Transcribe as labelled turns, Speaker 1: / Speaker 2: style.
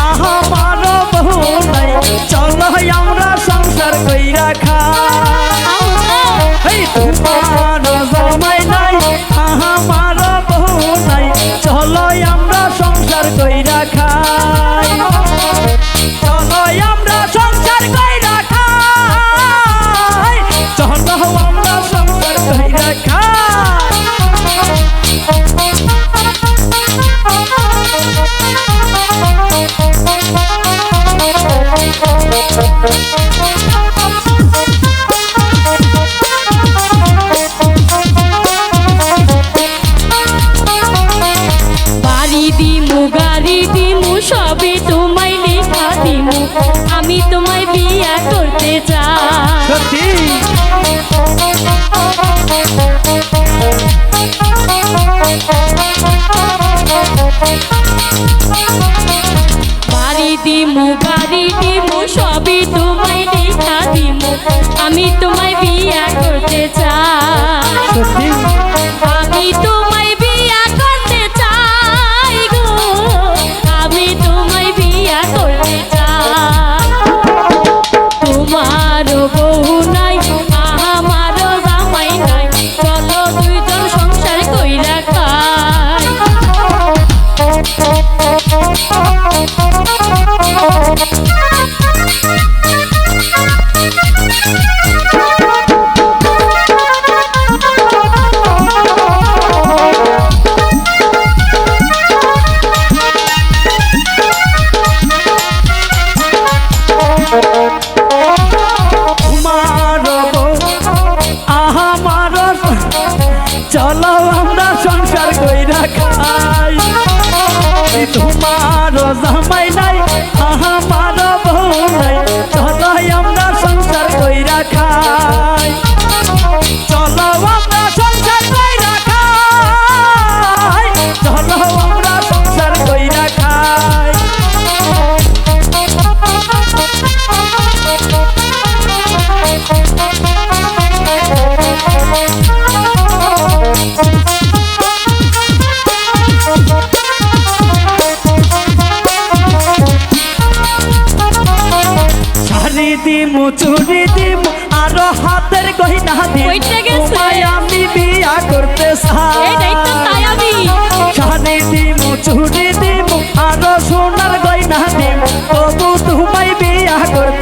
Speaker 1: আহা মারো বহু নাই চলো আমরা সংসার কইরা খাই এই তোমার জামাই নাই আহা মারো বহু নাই চলো আমরা সংসার কইরা খাই চলো আমরা সংসার কইরা খাই চলো আমরা সংসার কইরা খাই
Speaker 2: দিমু গাড়ি দিমু সবে তোমায় লেখা দিমু। আমি তোমায় বিয়া করতে চাই। চলো
Speaker 1: আমরা সংসার কইরা খাই। তোমার জামাই দিমু চুড়ি দিমু আরও হাতের গহিনা
Speaker 2: গেছে?
Speaker 1: তোমায় আমি বিয়া করতে শাড়ি দিমু চুড়ি দিমু আরও সোনার গহিনা দিমু। তবু তোমায় বিয়া করতে